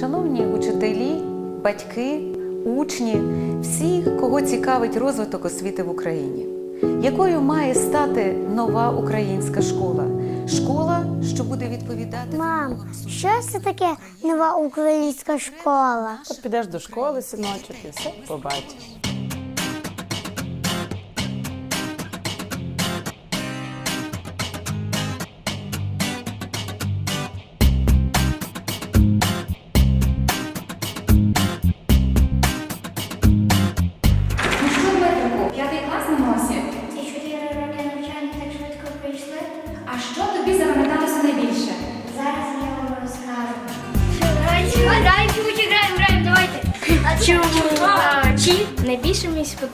Шановні учителі, батьки, учні, всі, кого цікавить розвиток освіти в Україні, якою має стати нова українська школа? Школа, що буде відповідати Мам, що це таке нова українська школа? От підеш до школи, синочок, і все побачиш.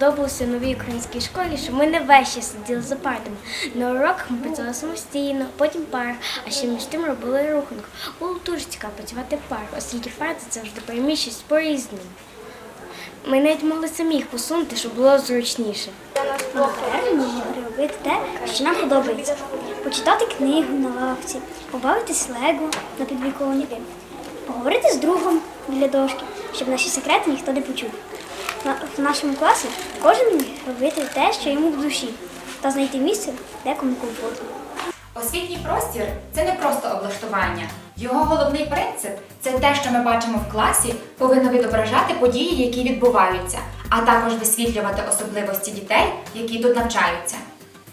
Сподобалося новій українській школі, що ми не весь час сиділи за партами. На уроках ми працювали самостійно, потім пар, а ще між тим робили рухунок. Було дуже цікаво працювати в парах, оскільки парти завжди переміщують по-різному. Ми навіть могли самі їх посунути, щоб було зручніше. Робити те, що нам подобається. Почитати книгу на лавці, побавитись лего на підвіконні, поговорити з другом біля дошки, щоб наші секрети ніхто не почув. В нашому класі кожен міг робити те, що йому в душі, та знайти місце, де кому комфортно. Освітній простір це не просто облаштування. Його головний принцип це те, що ми бачимо в класі, повинно відображати події, які відбуваються, а також висвітлювати особливості дітей, які тут навчаються.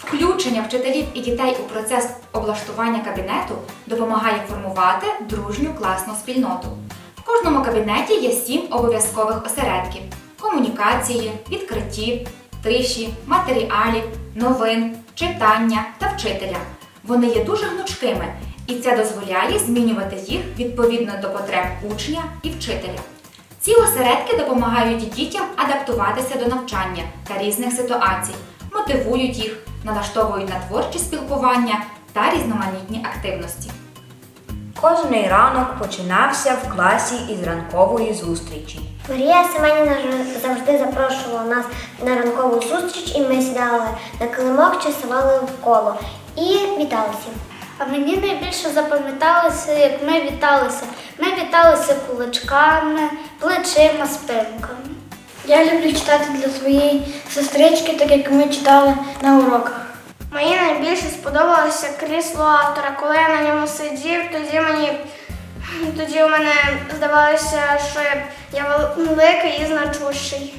Включення вчителів і дітей у процес облаштування кабінету допомагає формувати дружню класну спільноту. В кожному кабінеті є сім обов'язкових осередків: комунікації, відкриттів, тиші, матеріалів, новин, читання та вчителя. Вони є дуже гнучкими, і це дозволяє змінювати їх відповідно до потреб учня і вчителя. Ці осередки допомагають дітям адаптуватися до навчання та різних ситуацій, мотивують їх, налаштовують на творчі спілкування та різноманітні активності. Кожний ранок починався в класі із ранкової зустрічі. Марія Семенівна завжди запрошувала нас на ранкову зустріч, і ми сідали на килимок чи ставали в коло і віталися. А мені найбільше запам'яталося, як ми віталися. Ми віталися кулачками, плечима, спинками. Я люблю читати для своєї сестрички, так як ми читали на уроках. Мені найбільше сподобалося крісло автора. Коли я на ньому сидів, тоді мені тоді у мене здавалося, що я, я великий і значущий.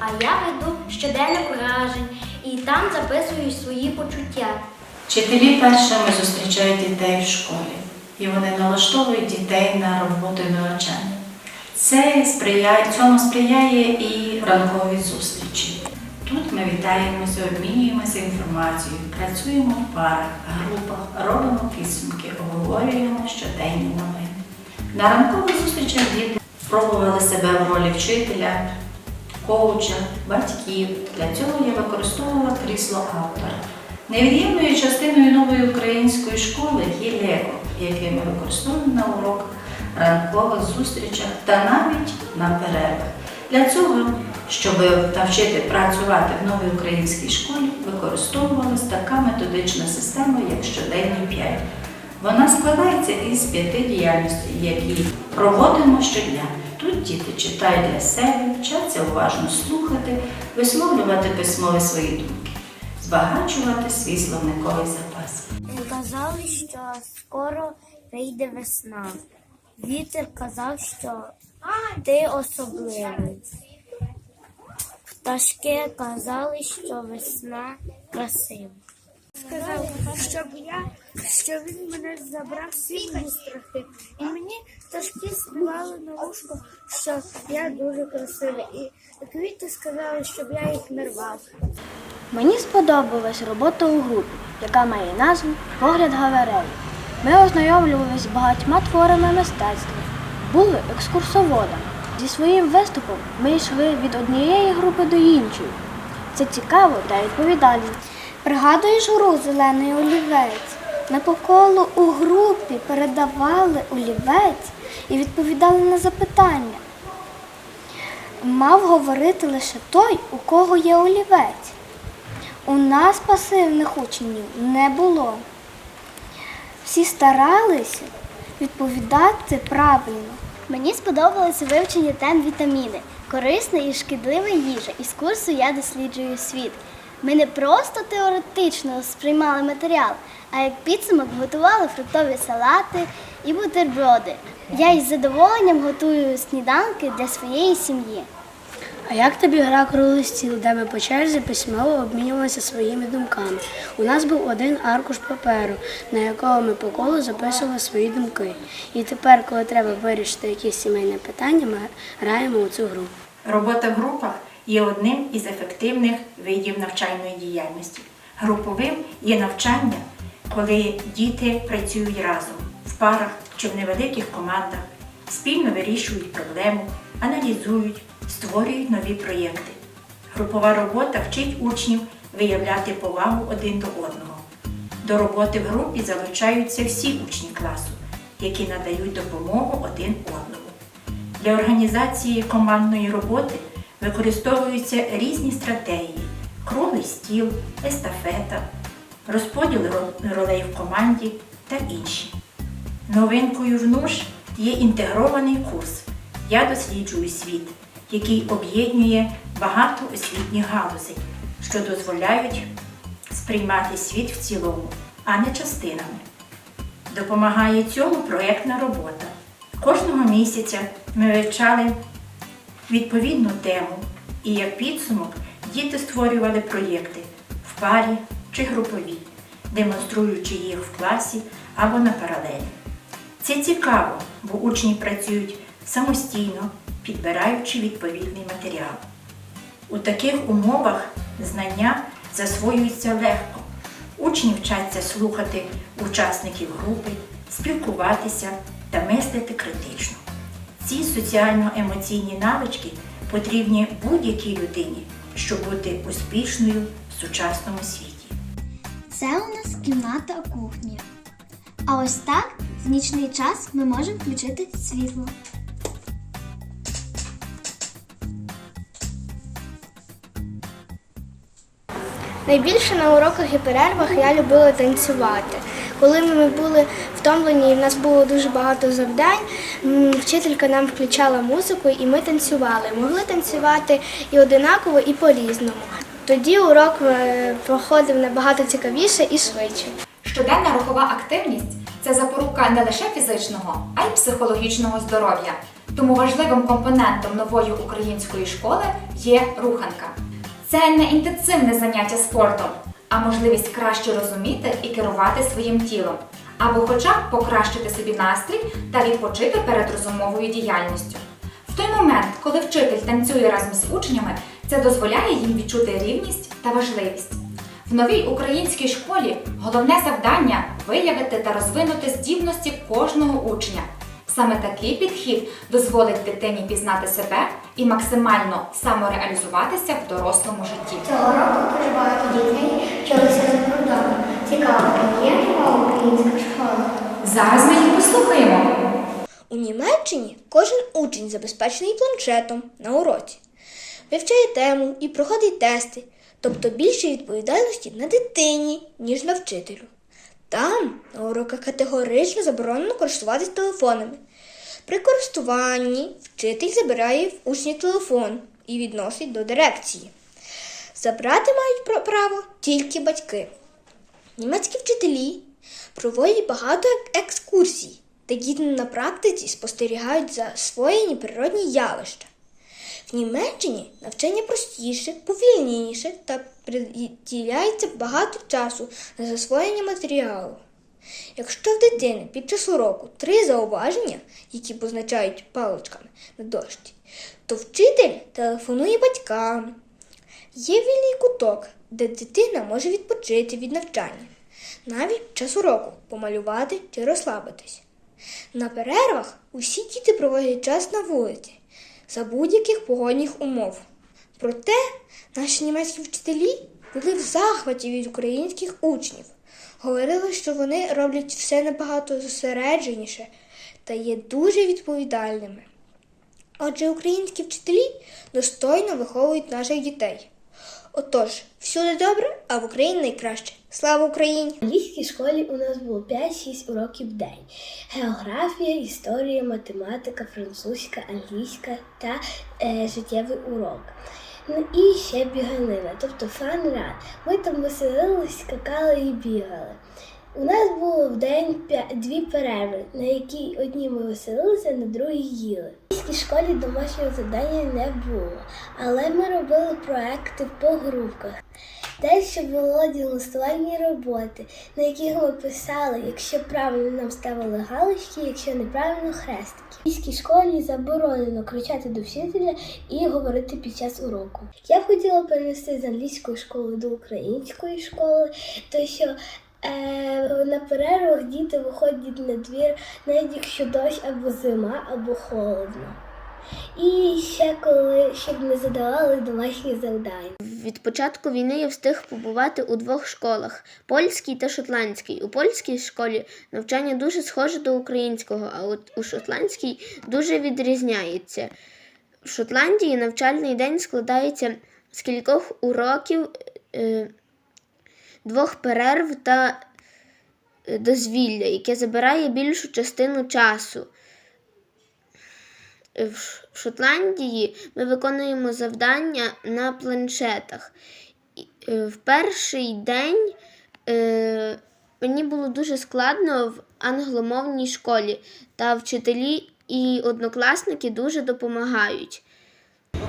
А я веду щоденник вражень і там записую свої почуття. Вчителі першими зустрічають дітей в школі, і вони налаштовують дітей на роботу і навчання. Це сприяє, цьому сприяє і ранкові зустрічі. Тут ми вітаємося, обмінюємося інформацією, працюємо в парах, групах, робимо підсумки, обговорюємо щоденні новини. На ранкових зустрічах діти пробували себе в ролі вчителя, коуча, батьків. Для цього я використовувала крісло автора. Невід'ємною частиною нової української школи є Лего, яке ми використовуємо на уроках, ранкових зустрічах та навіть на перервах. Для цього, щоб навчити працювати в новій українській школі, використовувалась така методична система, як щоденні 5. Вона складається із п'яти діяльностей, які проводимо щодня. Тут діти читають для себе, вчаться уважно слухати, висловлювати письмові свої думки, збагачувати свій словниковий запас. Казали, що скоро прийде весна. Вітер казав, що ти особливий. Пташки казали, що весна красива. Сказав, щоб я, що він мене забрав всі мої страхи. І мені пташки співали на вушко, що я дуже красивий. І квіти сказали, щоб я їх не рвав. Мені сподобалась робота у групі, яка має назву Погляд Гавереї. Ми ознайомлювалися з багатьма творами мистецтва, були екскурсоводами. Зі своїм виступом ми йшли від однієї групи до іншої. Це цікаво та відповідально. Пригадуєш гру зелений олівець? Ми по колу у групі передавали олівець і відповідали на запитання. Мав говорити лише той, у кого є олівець. У нас пасивних учнів не було. Всі старалися відповідати правильно. Мені сподобалося вивчення тем вітаміни, корисна і шкідлива їжа. Із курсу я досліджую світ. Ми не просто теоретично сприймали матеріал, а як підсумок готували фруктові салати і бутерброди. Я із задоволенням готую сніданки для своєї сім'ї. А як тобі гра круглий стіл, де ми по черзі письмово обмінювалися своїми думками? У нас був один аркуш паперу, на якого ми по колу записували свої думки. І тепер, коли треба вирішити якесь сімейне питання, ми граємо у цю гру. Робота в групах є одним із ефективних видів навчальної діяльності. Груповим є навчання, коли діти працюють разом в парах чи в невеликих командах, спільно вирішують проблему, аналізують, створюють нові проєкти. Групова робота вчить учнів виявляти повагу один до одного. До роботи в групі залучаються всі учні класу, які надають допомогу один одному. Для організації командної роботи використовуються різні стратегії: круглий стіл, естафета, розподіл ролей в команді та інші. Новинкою в НУШ є інтегрований курс Я досліджую світ, який об'єднує багато освітніх галузей, що дозволяють сприймати світ в цілому, а не частинами. Допомагає цьому проєктна робота. Кожного місяця ми вивчали відповідну тему і як підсумок діти створювали проєкти в парі чи групові, демонструючи їх в класі або на паралелі. Це цікаво, бо учні працюють самостійно, підбираючи відповідний матеріал. У таких умовах знання засвоюються легко. Учні вчаться слухати учасників групи, спілкуватися та мислити критично. Ці соціально-емоційні навички потрібні будь-якій людині, щоб бути успішною в сучасному світі. Це у нас кімната кухні. А ось так в нічний час ми можемо включити світло. Найбільше на уроках і перервах я любила танцювати. Коли ми були втомлені і в нас було дуже багато завдань, вчителька нам включала музику і ми танцювали. Могли танцювати і одинаково, і по-різному. Тоді урок е, проходив набагато цікавіше і швидше. Щоденна рухова активність це запорука не лише фізичного, а й психологічного здоров'я. Тому важливим компонентом нової української школи є руханка. Це не інтенсивне заняття спортом, а можливість краще розуміти і керувати своїм тілом, або хоча б покращити собі настрій та відпочити перед розумовою діяльністю. В той момент, коли вчитель танцює разом з учнями, це дозволяє їм відчути рівність та важливість. В новій українській школі головне завдання виявити та розвинути здібності кожного учня. Саме такий підхід дозволить дитині пізнати себе і максимально самореалізуватися в дорослому житті. Цього року дуже багато дітей вчилися за кордоном. Цікаво, є нова українська школа? Зараз ми їх послухаємо. У Німеччині кожен учень забезпечений планшетом на уроці, вивчає тему і проходить тести, тобто більше відповідальності на дитині, ніж на вчителю. Там на уроках категорично заборонено користуватись телефонами. При користуванні вчитель забирає в учня телефон і відносить до дирекції. Забрати мають право тільки батьки. Німецькі вчителі проводять багато екскурсій, де діти на практиці спостерігають за освоєні природні явища. В Німеччині навчання простіше, повільніше та приділяється багато часу на засвоєння матеріалу. Якщо в дитини під час уроку три зауваження, які позначають паличками на дошці, то вчитель телефонує батькам. Є вільний куток, де дитина може відпочити від навчання, навіть під час уроку помалювати чи розслабитись. На перервах усі діти проводять час на вулиці за будь-яких погодних умов. Проте наші німецькі вчителі були в захваті від українських учнів. Говорили, що вони роблять все набагато зосередженіше та є дуже відповідальними. Отже, українські вчителі достойно виховують наших дітей. Отож, всюди добре, а в Україні найкраще. Слава Україні! В англійській школі у нас було 5-6 уроків в день: географія, історія, математика, французька, англійська та е, життєвий урок. Ну і ще біганина, тобто фан-ран. Ми там веселились, скакали і бігали. У нас було в день дві перерви, на якій одні ми веселилися, на другій їли. В англійській школі домашнього завдання не було, але ми робили проекти по групках. Далі було діагностувальні роботи, на яких ми писали, якщо правильно нам ставили галочки, якщо неправильно хрестики. Англійській школі заборонено кричати до вчителя і говорити під час уроку. Я б хотіла перенести з англійської школи до української школи, то що е, на перервах діти виходять на двір, навіть якщо дощ або зима, або холодно. І ще коли щоб не задавали домашні завдання. Від початку війни я встиг побувати у двох школах польській та шотландській. У польській школі навчання дуже схоже до українського, а от у шотландській дуже відрізняється. В Шотландії навчальний день складається з кількох уроків, е, двох перерв та е, дозвілля, яке забирає більшу частину часу. В Шотландії ми виконуємо завдання на планшетах. Е, В перший день е, мені було дуже складно в англомовній школі, та вчителі і однокласники дуже допомагають.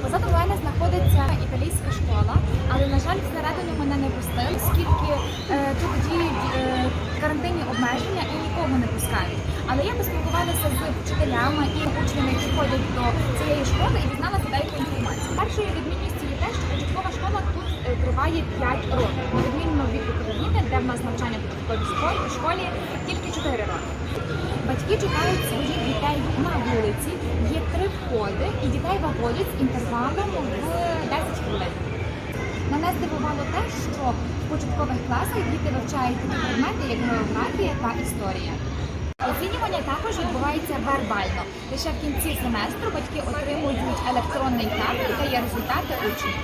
Позаду мене знаходиться італійська школа, але на жаль, всередину мене не пустили, оскільки е, тут е, карантинні обмеження і нікого не пускають. Але я поспілкувалася з вчителями і учнями, які ходять до цієї школи, і дізналася деяку інформацію. Першою відмінністю є те, що початкова школа тут е, триває 5 років, на відмінно від України, де в нас навчання в початковій школі тільки 4 роки. Батьки чекають своїх дітей на вулиці, є три входи, і дітей виводять з інтервалом в 10 хвилин. Мене здивувало те, що в початкових класах діти вивчають такі предмети, як географія та історія. Оцінювання також відбувається вербально. Лише в кінці семестру батьки отримують електронний табель, де є результати учнів.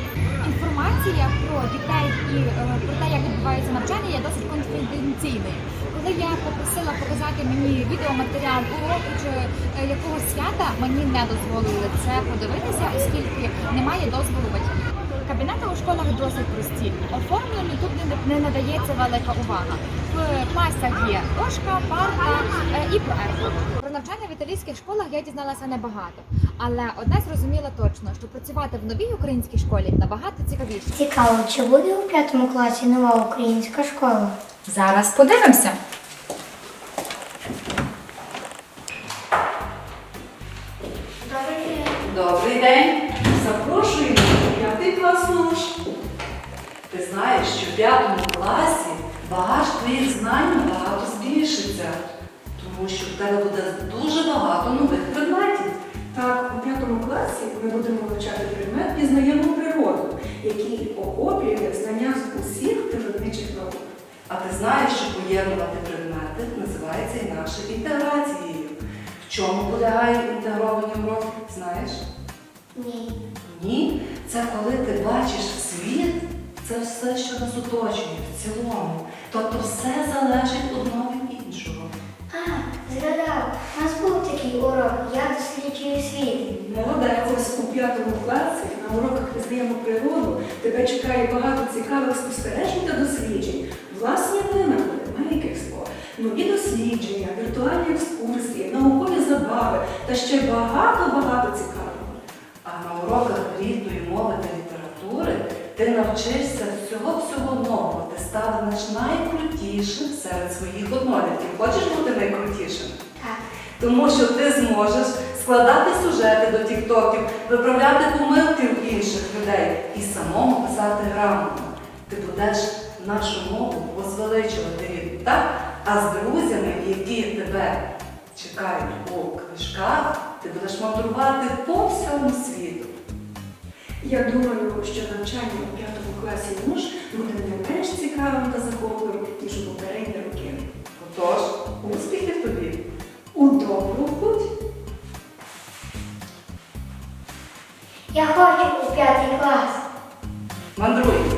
Інформація про дітей і е, про те, як відбувається навчання, є досить конфіденційною. Коли я попросила показати мені відеоматеріал уроку чи е, якогось свята, мені не дозволили це подивитися, оскільки немає дозволу батьків. Кабінети у школах досить прості. Оформленню тут не, надається велика увага. В класах є дошка, парта е, і проект. Про навчання в італійських школах я дізналася небагато, але одне зрозуміла точно, що працювати в новій українській школі набагато цікавіше. Цікаво, чи буде у п'ятому класі нова українська школа? Зараз подивимося. Тому що в тебе буде дуже багато нових предметів. Так, у п'ятому класі ми будемо вивчати предмет пізнаємо природу, який охоплює знання з усіх природничих наук. А ти знаєш, що поєднувати предмети називається інакше інтеграцією. В чому полягає інтегровані уроки? Знаєш? Ні. Ні, це коли ти бачиш світ, це все, що нас оточує в цілому. Тобто все залежить одного на уроках пізнаємо природу тебе чекає багато цікавих спостережень та досліджень, власні винаходи, мейкерство, нові дослідження, віртуальні екскурсії, наукові забави та ще багато-багато цікавого. А на уроках рідної мови та літератури ти навчишся всього-всього нового. Ти станеш найкрутішим серед своїх однолітків. Хочеш бути найкрутішим? Так. Тому що ти зможеш складати сюжети до тіктоків, виправляти помилки у інших людей і самому писати грамотно. Ти будеш нашу мову возвеличувати рідну, так? А з друзями, які тебе чекають у книжках, ти будеш мандрувати по всьому світу. Я думаю, що навчання у п'ятому класі НУШ буде не менш цікавим та Я хочу у п'ятий клас. Мандруй.